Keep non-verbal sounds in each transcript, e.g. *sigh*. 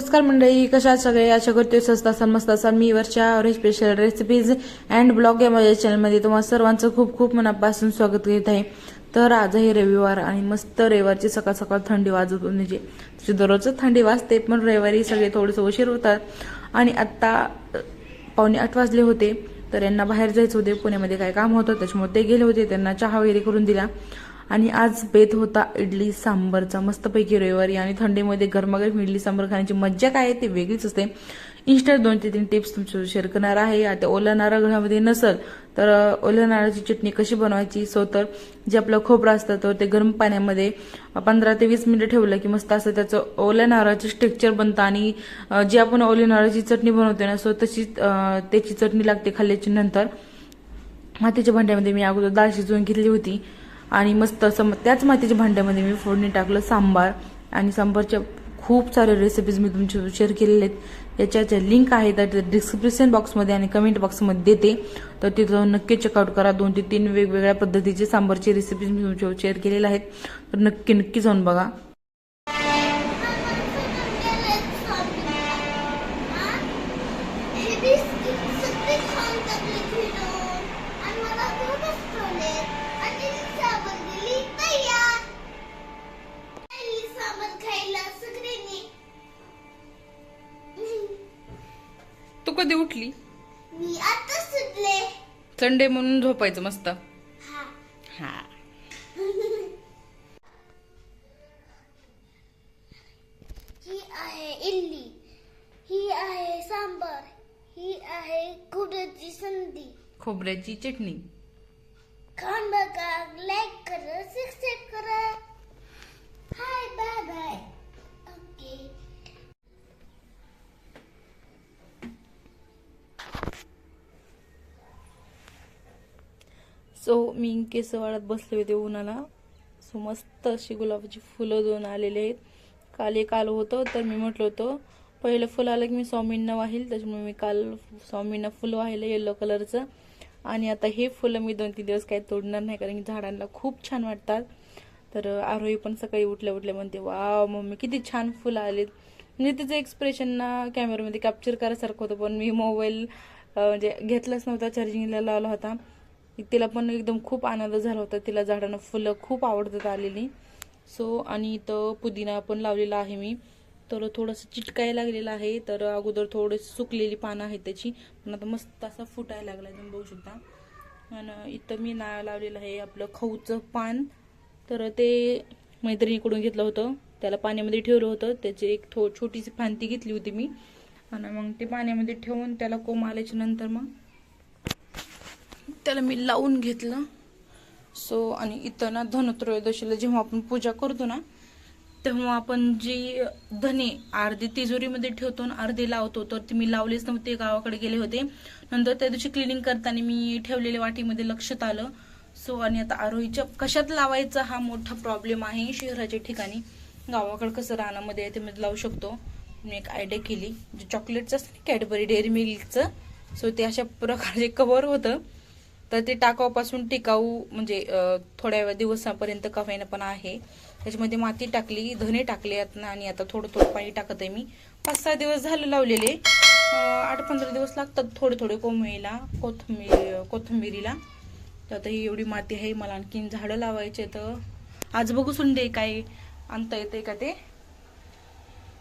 नमस्कार मंडळी कशा सगळे? आशा करते स्वस्त असाल मस्त असाल मी वरच्या स्पेशल रेसिपीज अँड ब्लॉग या माझ्या चॅनलमध्ये तुम्हाला सर्वांचं खूप खूप मनापासून स्वागत करीत आहे. तर आजही रविवार आणि मस्त रविवारची सकाळ सकाळ थंडी वाजत म्हणजे तशी दररोजच थंडी वाजते पण रविवारी सगळे थोडंसं उशीर होतात. आणि आत्ता पावणे आठ वाजले होते तर यांना बाहेर जायचं होते. पुण्यामध्ये काय काम होतं त्याच्यामुळे ते गेले होते. त्यांना चहा वगैरे करून दिला. आणि आज बेत होता इडली सांबरचा मस्तपैकी रविवारी आणि थंडीमध्ये गरमागरम इडली सांबर खाण्याची मज्जा काय आहे ती वेगळीच असते. इन्स्टंट दोन ते तीन टिप्स तुमच्यासोबत शेअर करणार आहे. आता ओला नारळ घरामध्ये नसल तर ओल्या नारळाची चटणी कशी बनवायची? सो तर जे आपलं खोबरं असतं तर ते गरम पाण्यामध्ये पंधरा ते वीस मिनिटं ठेवलं की मस्त असं त्याचं ओल्या नारळाचं स्ट्रेक्चर बनतं आणि जी आपण ओल्या नारळाची चटणी बनवतो ना सो तशी त्याची चटणी लागते खाल्ल्याची नंतर. मातीच्या भांड्यामध्ये मी अगोदर डाळ शिजवून घेतली होती. आणि मस्त असं मग त्याच मातीच्या भांड्यामध्ये मी फोडणी टाकलं सांबार. आणि सांबारच्या खूप सारे रेसिपीज मी तुमच्या शेअर केलेले आहेत. याच्या ज्या लिंक आहेत त्या डिस्क्रिप्शन बॉक्समध्ये आणि कमेंट बॉक्समध्ये देते. तर तिथं नक्की चेकआउट करा. दोन ते तीन वेगवेगळ्या पद्धतीचे सांबारचे रेसिपीज मी तुमच्यासोबत शेअर केलेल्या आहेत. तर नक्की नक्की जाऊन बघा. संडे म्हणून झोपायचं मस्त. हा. हा. *laughs* ही आहे इडली ही आहे सांबार. ही आहे कुडाची संधी. खोबऱ्याची चटणी. सो मी केस वाळत बसले होते उन्हाला. सो मस्त अशी गुलाबाची फुलं दोन आलेले आहेत. काल एक आलं होतं तर मी म्हटलं होतं पहिलं फुलं आलं की मी स्वामींना वाहील त्याच्यामुळे मी काल स्वामींना फुलं वाहिलं येलो कलरचं आणि आता हे फुलं मी दोन तीन दिवस काही तोडणार नाही कारण की झाडांना खूप छान वाटतात. तर आरोही पण सकाळी उठल्या उठल्या म्हणते वा मम्मी किती छान फुलं आलेत. म्हणजे तिचं एक्सप्रेशन ना कॅमेरामध्ये कॅप्चर करायसारखं होतं पण मी मोबाईल म्हणजे घेतलाच नव्हता चार्जिंगला लावला होता. तिला पण एकदम खूप आनंद झाला होता. तिला झाडांना फुलं खूप आवडतात आलेली. सो आणि इथं पुदिना पण लावलेला आहे मी. तर थोडंसं चिटकायला लागलेलं आहे. तर अगोदर थोडीशी सुकलेली पानं आहेत त्याची. पण आता मस्त असा फुटायला लागला तुम्ही बघू शकता. आणि इथं मी ना लावलेलं आहे आपलं खऊचं पान. तर ते मैत्रिणीकडून घेतलं होतं. त्याला पाण्यामध्ये ठेवलं होतं. त्याची एक थो छोटीशी फांती घेतली होती मी. आणि मग ते पाण्यामध्ये ठेवून त्याला कोंब आल्याच्यानंतर मग त्याला मी लावून घेतलं. सो आणि इथं ना धनत्रयोदशीला जेव्हा आपण पूजा करतो ना तेव्हा आपण जी धने अर्धी तिजोरीमध्ये ठेवतो आणि अर्धे लावतो तर ती मी लावलेच नव्हते गावाकडे गेले होते. नंतर त्या दिवशी क्लिनिंग करताना मी ठेवलेल्या वाटीमध्ये लक्षात आलं. सो आणि आता आरोहीच्या कशात लावायचा हा मोठा प्रॉब्लेम आहे शहराच्या ठिकाणी. गावाकडे कसं रानामध्ये आहे ते मी लावू शकतो. मी एक आयडिया केली. जे चॉकलेटचं असतं ना कॅडबरी डेअरी मिल्कचं सो ते अशा प्रकारचे कवर होतं. तर ते टाकावापासून टिकाऊ म्हणजे थोड्या दिवसापर्यंत कवायनं पण आहे. त्याच्यामध्ये माती टाकली धने टाकले आणि आता थोडं थोडं पाणी टाकत आहे मी. पाच सहा दिवस झालं लावलेले. आठ पंधरा दिवस लागतात थोडे थोडे कोंबळीला कोथंबीर कोथिंबिरीला. तर आता ही एवढी माती आहे मला आणखीन झाडं लावायचे तर आज बघू सुंदे काय आणता येते का ते?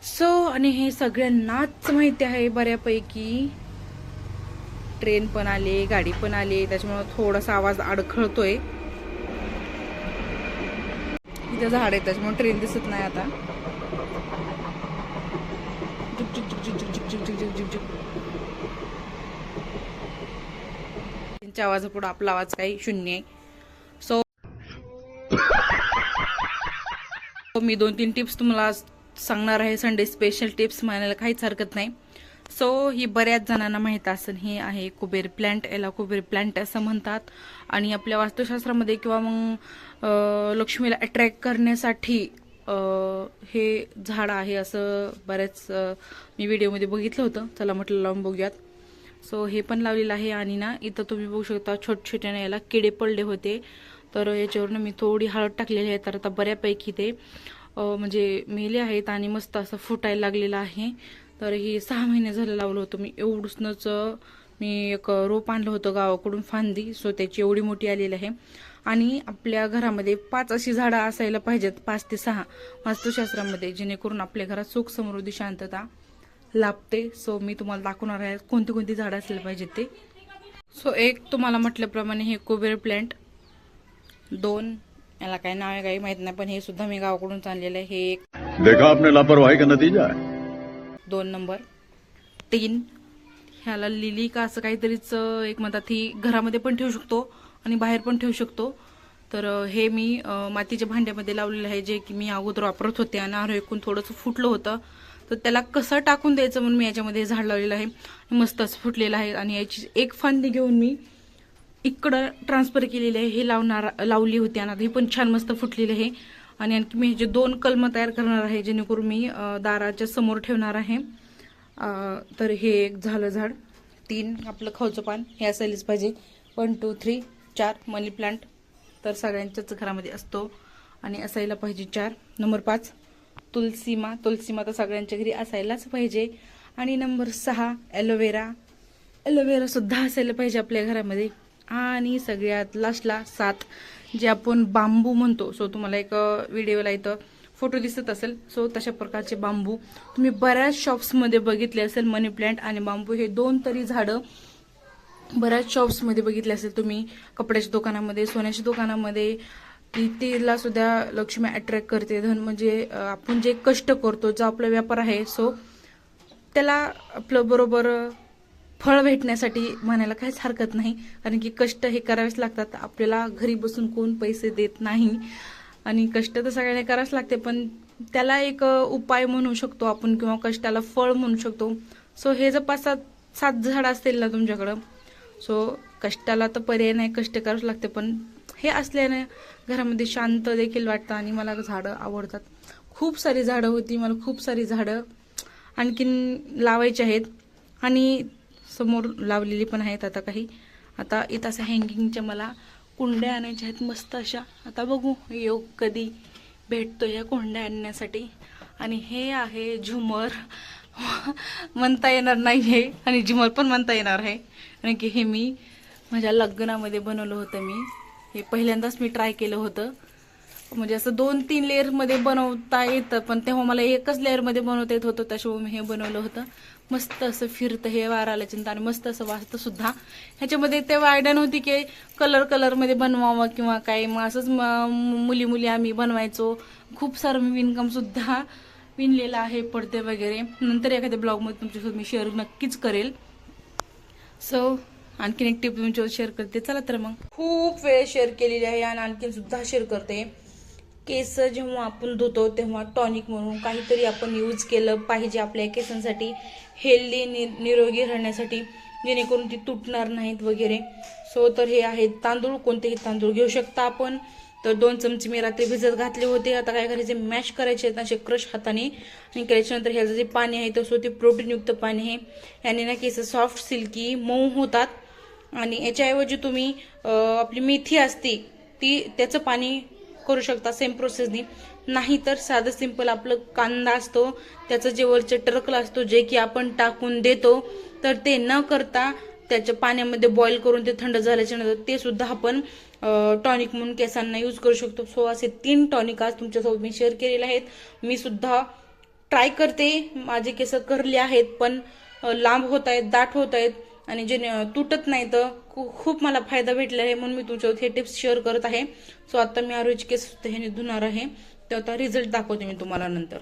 सो आणि हे सगळ्यांनाच माहिती आहे बऱ्यापैकी. ट्रेन पण आले गाडी पण आली. त्याच्यामुळे थोडासा आवाज अडखळतोय. इथं झाड आहे त्याच्यामुळे ट्रेन दिसत नाही आता. त्यांच्या आवाजापुढं आपला आवाज काही शून्य आहे. सो मी दोन तीन टिप्स तुम्हाला सांगणार आहे. संडे स्पेशल टिप्स म्हणायला काहीच हरकत नाही. सो ही बऱ्याच जणांना माहीत असेल हे आहे कुबेर प्लांट याला कुबेर प्लांट असं म्हणतात. आणि आपल्या वास्तुशास्त्रामध्ये किंवा मग लक्ष्मीला अट्रॅक्ट करण्यासाठी हे झाड आहे असं बऱ्याच मी व्हिडिओमध्ये बघितलं होतं. चला म्हटलं लावून बघूयात. सो हे पण लावलेलं आहे आणि ना इथं तुम्ही बघू शकता छोट छोट्याने याला किडे पडले होते. तर याच्यावरनं मी थोडी हळद टाकलेली आहे तर आता बऱ्यापैकी ते म्हणजे मेले आहेत आणि मस्त असं फुटायला लागलेलं आहे. तर हे सहा महिने झालं लावलं होतं. मी एवढंच मी एक रोप आणलं होतं गावाकडून फांदी. सो त्याची एवढी मोठी आलेली आहे. आणि आपल्या घरामध्ये पाच अशी झाडं असायला पाहिजेत पाच ते सहा. वास्तुशास्त्रामध्ये जेणेकरून आपल्या घरात सुख समृद्धी शांतता लाभते. सो मी तुम्हाला दाखवणार आहे कोणती कोणती झाडं असले पाहिजेत ते. सो एक तुम्हाला म्हटल्याप्रमाणे हे कुबेर प्लॅन्ट दोन याला काय नाव आहे काही माहीत नाही पण हे सुद्धा मी गावाकडून चाललेलं आहे. हे एक देखा आपने लापरवाही का नतीजा दोन नंबर. तीन. ह्याला लिली का असं काहीतरीच एक म्हणतात ही घरामध्ये पण ठेवू शकतो आणि बाहेर पण ठेवू शकतो. तर हे मी मातीच्या भांड्यामध्ये लावलेलं आहे जे की मी अगोदर वापरत होते आणि आरो एकूण थोडंसं फुटलं होतं. तर त्याला कसं टाकून द्यायचं म्हणून मी याच्यामध्ये झाड लावलेलं आहे. मस्तच मस्त असं फुटलेलं आहे आणि याची एक फांदी घेऊन मी इकडं ट्रान्सफर केलेली आहे. हे लावणार लावली होती आणि ही पण छान मस्त फुटलेली आहे. आणि आणखी मी जे दोन कलम तयार करणार आहे जेणेकरून मी दाराच्या समोर ठेवणार आहे. तर हे एक झालं झाड. तीन आपलं खाऊचं पान. हे असायलाच पाहिजे. वन टू थ्री चार मनी प्लांट. तर सगळ्यांच्याच घरामध्ये असतो. आणि असायला पाहिजे चार. नंबर पाच तुलसीमा. तुलसीमा तर सगळ्यांच्या घरी असायलाच पाहिजे. आणि नंबर सहा ॲलोवेरा ॲलोवेरासुद्धा असायला पाहिजे आपल्या घरामध्ये. आणि सगळ्यात लास्टला सात. जे आपण बांबू म्हणतो सो तुम्हाला एक व्हिडिओला इथं फोटो दिसत असेल. सो तशा प्रकारचे बांबू तुम्ही बऱ्याच शॉप्समध्ये बघितले असेल मनी प्लांट आणि बांबू हे दोन तरी झाडं बऱ्याच शॉप्समध्ये बघितले असेल तुम्ही. कपड्याच्या दुकानामध्ये सोन्याच्या दुकानामध्ये. की तिला सुद्धा लक्ष्मी अट्रॅक्ट करते. धन म्हणजे आपण जे कष्ट करतो जो आपला व्यापार आहे सो त्याला आपलं बरोबर फळ भेटण्यासाठी म्हणायला काहीच हरकत नाही. कारण की कष्ट हे करावेच लागतात. आपल्याला घरी बसून कोण पैसे देत नाही. आणि कष्ट तर सगळ्यांना करावेच लागते. पण त्याला एक उपाय म्हणू शकतो आपण किंवा कष्टाला फळ म्हणू शकतो. सो हे जर पाच सात सात झाड असतील ना तुमच्याकडं. सो कष्टाला तर पर्याय नाही कष्ट करावंच लागते. पण हे असल्याने घरामध्ये शांत देखील वाटतं आणि मला झाडं आवडतात. खूप सारी झाडं होती मला खूप सारी झाडं आणखीन लावायची आहेत. आणि समोर लावलेली पण आहेत आता काही. आता इथं असं हँगिंगच्या मला कुंड्या आणायच्या आहेत मस्त अशा. आता बघू योग कधी भेटतो या कुंड्या आणण्यासाठी. आणि हे आहे झुमर. म्हणता येणार नाही हे. आणि झुमर पण म्हणता येणार आहे. कारण की हे मी माझ्या लग्नामध्ये बनवलं होतं मी. हे पहिल्यांदाच मी ट्राय केलं होतं. म्हणजे असं दोन तीन लेअरमध्ये बनवता येतं पण तेव्हा मला एकच लेअरमध्ये बनवता येत होतं त्याशिवाय मी हे बनवलं होतं. मस्त असं फिरतं हे वाराला चिंता आणि मस्त असं वाचतं सुद्धा. ह्याच्यामध्ये ते आयडिया नव्हती की कलर कलरमध्ये बनवावं किंवा काय मग असंच मुली मुली आम्ही बनवायचो. खूप सारं मी विणकाम सुद्धा विणलेलं आहे पडते वगैरे. नंतर एखाद्या ब्लॉगमध्ये तुमच्यासोबत मी शेअर नक्कीच करेल. सो आणखीन एक टिप तुमच्यावर शेअर करते. चला तर मग. खूप वेळ शेअर केलेली आहे आणि आणखीन सुद्धा शेअर करते. केस जेव्हा आपण धुतो तेव्हा टॉनिक म्हणून काहीतरी आपण यूज केलं पाहिजे आपल्या केसांसाठी. हेल्दी निरोगी राहण्यासाठी जेणेकरून ती तुटणार नाहीत वगैरे. सो तर हे आहेत तांदूळ. कोणतेही तांदूळ घेऊ शकता आपण. तर दोन चमचे मी रात्री भिजत घातले होते. आता काय करायचे? मॅश करायचे आहेत असे क्रश हाताने. आणि केल्याच्यानंतर ह्याचं जे पाणी आहे तर सो ते प्रोटीनयुक्त पाणी आहे. याने ना केस सॉफ्ट सिल्की मऊ होतात. आणि याच्याऐवजी तुम्ही आपली मेथी असते ती त्याचं पाणी करू शकता सेम प्रोसेसनी नाही तर साधं सिंपल आपलं कांदा असतो त्याचं जे वरचे टरकलं असतो जे की आपण टाकून देतो तर ते न करता त्याच्या पाण्यामध्ये बॉईल करून ते थंड झाल्याच्यानंतर ते सुद्धा आपण टॉनिक म्हणून केसांना यूज करू शकतो. सो असे तीन टॉनिक आज तुमच्यासोबत मी शेअर केलेले आहेत. मी सुद्धा ट्राय करते. माझे केस करले आहेत पण लांब होत आहेत दाट होत आहेत. आणि जे तुटत नाही तर खूप मला फायदा भेटला आहे म्हणून मी तुमच्यावर हे टिप्स शेअर करत आहे. सो आता मी आरोग्य केस हे धुणार आहे. तर आता रिझल्ट दाखवते मी तुम्हाला नंतर.